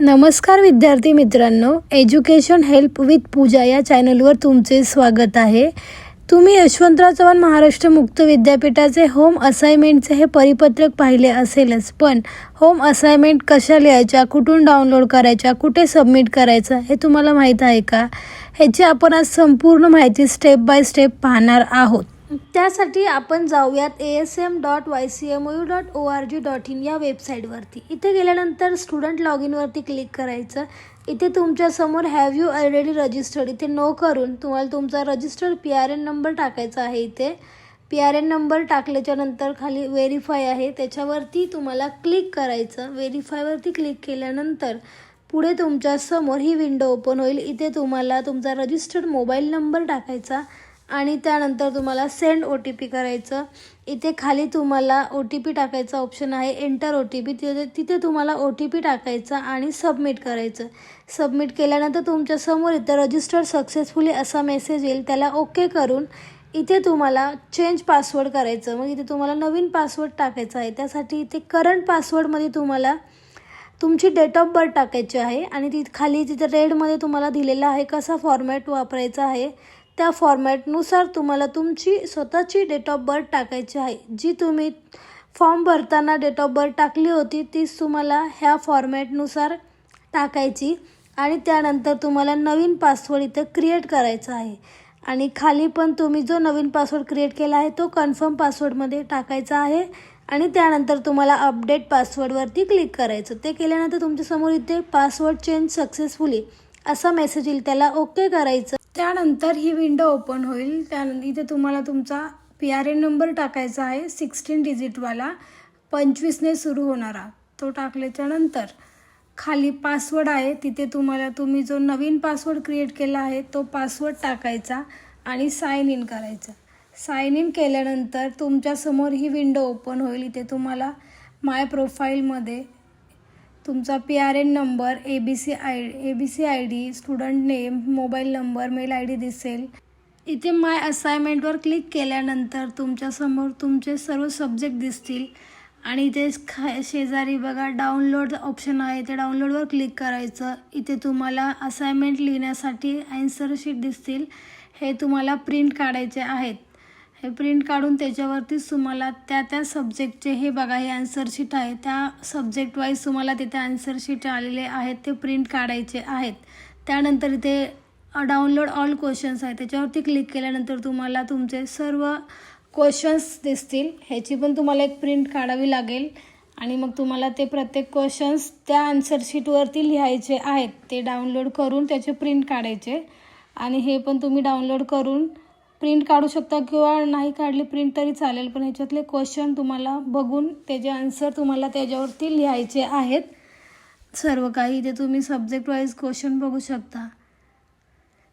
नमस्कार विद्यार्थी मित्रांनो एज्युकेशन हेल्प विथ पूजा या चॅनलवर तुमचे स्वागत आहे. तुम्ही यशवंतराव चव्हाण महाराष्ट्र मुक्त विद्यापीठाचे होम असाइनमेंटचे हे परिपत्रक पाहिले असेलच पण होम असाइनमेंट कशा लिहायच्या कुठून डाउनलोड करायच्या कुठे सबमिट करायचं हे तुम्हाला माहीत आहे का? ह्याची आपण आज संपूर्ण माहिती स्टेप बाय स्टेप पाहणार आहोत. त्यासाठी आपण जाऊयात A S M dot Y C M U dot O R G dot in या वेबसाईटवरती इथे गेल्यानंतर स्टुडंट लॉग इनवरती क्लिक करायचं. इथे तुमच्यासमोर हॅव यू ऑलरेडी रजिस्टर्ड इथे नो करून तुम्हाला तुमचा registered P R N number टाकायचा आहे इथे. पी आर एन नंबर टाकल्याच्या नंतर खाली व्हेरीफाय आहे. त्याच्यावरती तुम्हाला क्लिक करायचं. व्हेरीफायवरती क्लिक केल्यानंतर पुढे तुमच्यासमोर ही विंडो ओपन होईल. इथे तुम्हाला तुमचा रजिस्टर्ड मोबाईल नंबर टाकायचा. आणि त्यानंतर तुम्हाला सेंड ओ टी पी करायचं. इथे खाली तुम्हाला ओ टी पी टाकायचा ऑप्शन आहे एंटर ओ टी पी तिथे तिथे तुम्हाला ओ टी पी टाकायचा आणि सबमिट करायचं. सबमिट केल्यानंतर तुमच्यासमोर इथं रजिस्टर सक्सेसफुली असा मेसेज येईल. त्याला ओके करून इथे तुम्हाला चेंज पासवर्ड करायचं. मग इथे तुम्हाला नवीन पासवर्ड टाकायचा आहे. त्यासाठी इथे करंट पासवर्डमध्ये तुम्हाला तुमची डेट ऑफ बर्थ टाकायची आहे. आणि ती खाली तिथे रेडमध्ये तुम्हाला दिलेला आहे कसा फॉर्मॅट वापरायचा आहे. त्या फॉर्मॅटनुसार तुम्हाला तुमची स्वतःची डेट ऑफ बर्थ टाकायची आहे. जी तुम्ही फॉर्म भरताना डेट ऑफ बर्थ टाकली होती तीच तुम्हाला ह्या फॉर्मॅटनुसार टाकायची आणि त्यानंतर तुम्हाला नवीन पासवर्ड इथं क्रिएट करायचा आहे. आणि खाली पण तुम्ही जो नवीन पासवर्ड क्रिएट केला आहे तो कन्फर्म पासवर्डमध्ये टाकायचा आहे आणि त्यानंतर तुम्हाला अपडेट पासवर्डवरती क्लिक करायचं. ते केल्यानंतर तुमच्यासमोर इथे पासवर्ड चेंज सक्सेसफुली असा मेसेज येईल त्याला ओके करायचं. त्यानंतर ही विंडो ओपन होईल. त्यानंतर इथे तुम्हाला तुमचा पी आर एन नंबर टाकायचा आहे सिक्स्टीन डिजिटवाला पंचवीसने सुरू होणारा. तो टाकल्याच्या नंतर खाली पासवर्ड आहे तिथे तुम्हाला तुम्ही जो नवीन पासवर्ड क्रिएट केला आहे तो पासवर्ड टाकायचा आणि साईन इन करायचा. साईन इन केल्यानंतर तुमच्यासमोर ही विंडो ओपन होईल. इथे तुम्हाला माय प्रोफाईलमध्ये तुमचा P R N number A B C I A B C I D student name mobile number mail I D दिसेल. इथे माय असाइनमेंटवर क्लिक केल्यानंतर तुमच्यासमोर तुमचे सर्व सब्जेक्ट दिसतील. आणि इथे ख शेजारी बघा डाउनलोड ऑप्शन आहे. ते डाउनलोडवर क्लिक करायचं. इथे तुम्हाला असाइनमेंट लिहिण्यासाठी आन्सर शीट दिसतील. हे तुम्हाला प्रिंट काढायचे आहेत. हे प्रिंट काढून त्याच्यावरतीच तुम्हाला त्या त्या सब्जेक्टचे हे बघा हे आन्सर शीट आहे. त्या सब्जेक्ट वाईज तुम्हाला तिथे आन्सर शीट आलेले आहेत ते प्रिंट काढायचे आहेत. त्यानंतर इथे डाउनलोड ऑल क्वेश्चन्स आहे. त्याच्यावरती क्लिक केल्यानंतर तुम्हाला तुमचे सर्व क्वेश्चन्स दिसतील. ह्याची पण तुम्हाला एक प्रिंट काढावी लागेल. आणि मग तुम्हाला ते प्रत्येक क्वेश्चन्स त्या आन्सरशीटवरती लिहायचे आहेत. ते डाउनलोड करून त्याचे प्रिंट काढायचे. आणि हे पण तुम्ही डाउनलोड करून प्रिंट काढू शकता किंवा नाही काढली प्रिंट तरी चालेल पण ह्याच्यातले क्वेश्चन तुम्हाला बघून त्याचे आन्सर तुम्हाला त्याच्यावरती लिहायचे आहेत. सर्व काही इथे तुम्ही सब्जेक्ट वाईज क्वेश्चन बघू शकता.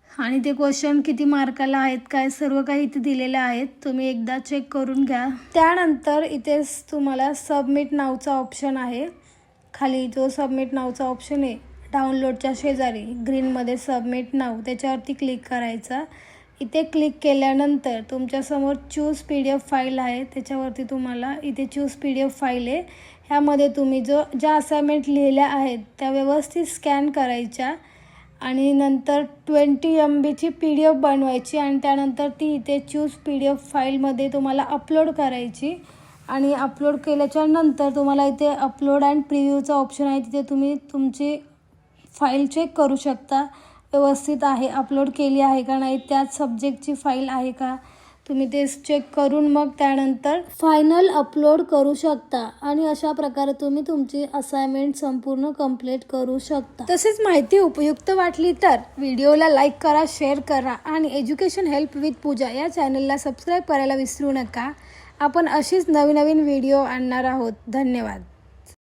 आणि ते क्वेश्चन किती मार्काला आहेत काय सर्व काही इथे दिलेले आहेत तुम्ही एकदा चेक करून घ्या. त्यानंतर इथे तुम्हाला सबमिट नावचा ऑप्शन आहे. खाली जो सबमिट नावचा ऑप्शन आहे डाउनलोडच्या शेजारी ग्रीनमध्ये सबमिट नाव त्याच्यावरती क्लिक करायचा. इथे क्लिक केल्यानंतर तुमच्यासमोर choose P D F file आहे. त्याच्यावरती तुम्हाला इथे choose P D F file आहे. ह्यामध्ये तुम्ही जो ज्या असाइनमेंट लिहिल्या आहेत त्या व्यवस्थित स्कॅन करायच्या. आणि नंतर ट्वेंटी एम बीची पी डी एफ बनवायची आणि त्यानंतर ती इथे चूज पी डी एफ फाईलमध्ये तुम्हाला अपलोड करायची. आणि अपलोड केल्याच्यानंतर तुम्हाला इथे अपलोड अँड प्रिव्ह्यूचा ऑप्शन आहे. तिथे तुम्ही तुमची फाईल चेक करू शकता. व्यवस्थित आहे अपलोड केली आहे का नाही त्याच सब्जेक्टची फाईल आहे का? तुम्ही ते चेक करून मग त्यानंतर फायनल अपलोड करू शकता आणि अशा प्रकारे तुम्ही तुमची असाइनमेंट संपूर्ण कंप्लीट करू शकता. तसेच माहिती उपयुक्त वाटली तर व्हिडिओला लाईक करा शेअर करा आणि एज्युकेशन हेल्प विथ पूजा या चॅनलला सबस्क्राईब करायला विसरू नका. आपण अशीच नवीन नवीन व्हिडिओ आणणार आहोत. धन्यवाद.